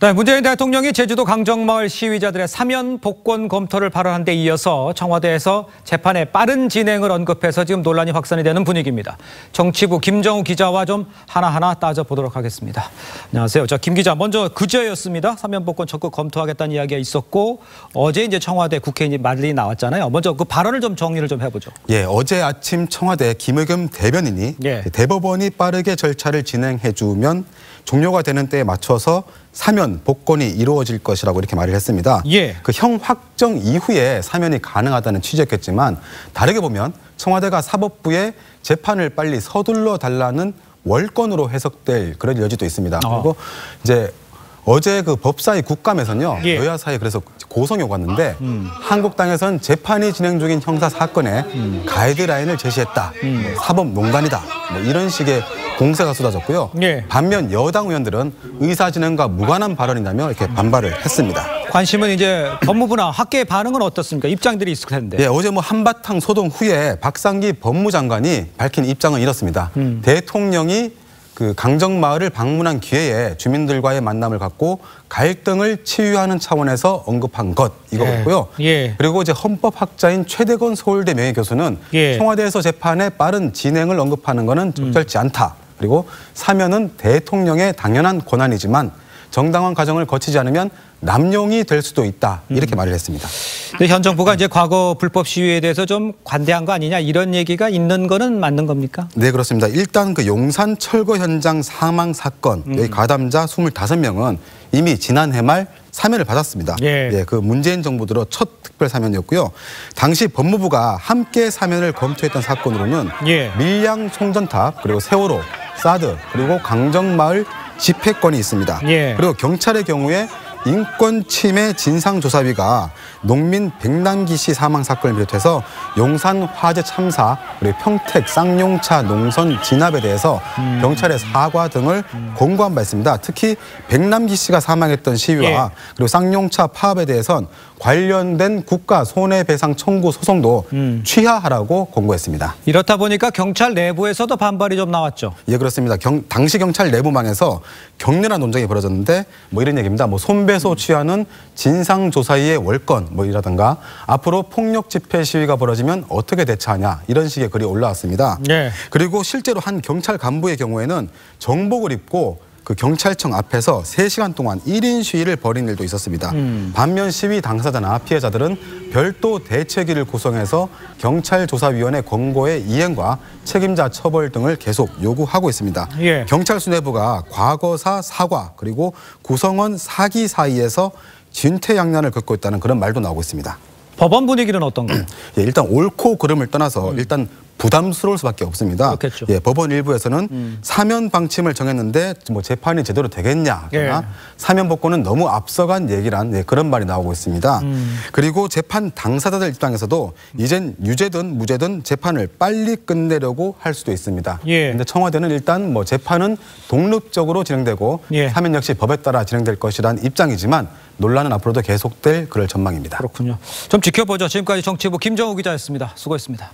네, 문재인 대통령이 제주도 강정마을 시위자들의 사면 복권 검토를 발언한 데 이어서 청와대에서 재판의 빠른 진행을 언급해서 지금 논란이 확산이 되는 분위기입니다. 정치부 김정우 기자와 좀 하나하나 따져보도록 하겠습니다. 안녕하세요. 자, 김 기자, 먼저 그제였습니다. 사면 복권 적극 검토하겠다는 이야기가 있었고 어제 이제 청와대 국회의원이 말이 나왔잖아요. 먼저 그 발언을 좀 정리를 좀 해보죠. 예, 어제 아침 청와대 김의겸 대변인이 예. 대법원이 빠르게 절차를 진행해주면 종료가 되는 때에 맞춰서 사면 복권이 이루어질 것이라고 이렇게 말을 했습니다. 예. 그형 확정 이후에 사면이 가능하다는 취지였겠지만 다르게 보면 청와대가 사법부에 재판을 빨리 서둘러 달라는 월권으로 해석될 그런 여지도 있습니다. 어. 그리고 이제 어제 그 법사위 국감에서는요 예. 여야 사이 그래서 고성이 오갔는데 한국당에선 재판이 진행 중인 형사 사건에 가이드라인을 제시했다 사법 농단이다 뭐 이런 식의 공세가 쏟아졌고요 예. 반면 여당 의원들은 의사 진행과 무관한 발언이냐며 이렇게 반발을 했습니다. 관심은 이제 법무부나 학계의 반응은 어떻습니까? 입장들이 있을 텐데. 예, 어제 뭐 한바탕 소동 후에 박상기 법무장관이 밝힌 입장은 이렇습니다. 대통령이 그 강정마을을 방문한 기회에 주민들과의 만남을 갖고 갈등을 치유하는 차원에서 언급한 것 이거고요. 예. 그리고 이제 헌법학자인 최대건 서울대 명예교수는 예. 청와대에서 재판의 빠른 진행을 언급하는 것은 적절치 않다. 그리고 사면은 대통령의 당연한 권한이지만 정당한 과정을 거치지 않으면 남용이 될 수도 있다. 이렇게 말을 했습니다. 현 정부가 이제 과거 불법 시위에 대해서 좀 관대한 거 아니냐 이런 얘기가 있는 거는 맞는 겁니까? 네 그렇습니다. 일단 그 용산 철거 현장 사망 사건 음. 여기 가담자 25명은 이미 지난해 말 사면을 받았습니다. 예. 그 문재인 정부 들어 첫 특별 사면이었고요. 당시 법무부가 함께 사면을 검토했던 사건으로는 예. 밀양 송전탑 그리고 세월호 사드 그리고 강정마을 집회권이 있습니다. 예. 그리고 경찰의 경우에 인권 침해 진상조사위가 농민 백남기 씨 사망 사건을 비롯해서 용산 화재 참사 그리고 평택 쌍용차 농선 진압에 대해서 음. 경찰의 사과 등을 권고한 바 있습니다. 특히 백남기 씨가 사망했던 시위와 예. 그리고 쌍용차 파업에 대해선 관련된 국가 손해배상 청구 소송도 음. 취하하라고 권고했습니다. 이렇다 보니까 경찰 내부에서도 반발이 좀 나왔죠. 예, 그렇습니다. 경- 당시 경찰 내부망에서 격렬한 논쟁이 벌어졌는데 뭐 이런 얘기입니다. 뭐 손 배소 취하는 진상조사위의 월권 뭐 이라든가 앞으로 폭력 집회 시위가 벌어지면 어떻게 대처하냐 이런 식의 글이 올라왔습니다. 네. 그리고 실제로 한 경찰 간부의 경우에는 정복을 입고 그 경찰청 앞에서 3시간 동안 1인 시위를 벌인 일도 있었습니다. 반면 시위 당사자나 피해자들은 별도 대책위를 구성해서 경찰조사위원회 권고의 이행과 책임자 처벌 등을 계속 요구하고 있습니다. 예. 경찰 수뇌부가 과거사 사과 그리고 구성원 사기 사이에서 진퇴양난을 겪고 있다는 그런 말도 나오고 있습니다. 법원 분위기는 어떤가요? 예, 일단 옳고 그름을 떠나서 일단 부담스러울 수밖에 없습니다. 그렇겠죠. 예, 법원 일부에서는 사면 방침을 정했는데 뭐 재판이 제대로 되겠냐, 예. 나 사면 복권은 너무 앞서간 얘기란 예, 그런 말이 나오고 있습니다. 그리고 재판 당사자들 입장에서도 이젠 유죄든 무죄든 재판을 빨리 끝내려고 할 수도 있습니다. 예. 근데 청와대는 일단 뭐 재판은 독립적으로 진행되고 예. 사면 역시 법에 따라 진행될 것이란 입장이지만 논란은 앞으로도 계속될 그럴 전망입니다. 그렇군요. 좀 지켜보죠. 지금까지 정치부 김정우 기자였습니다. 수고했습니다.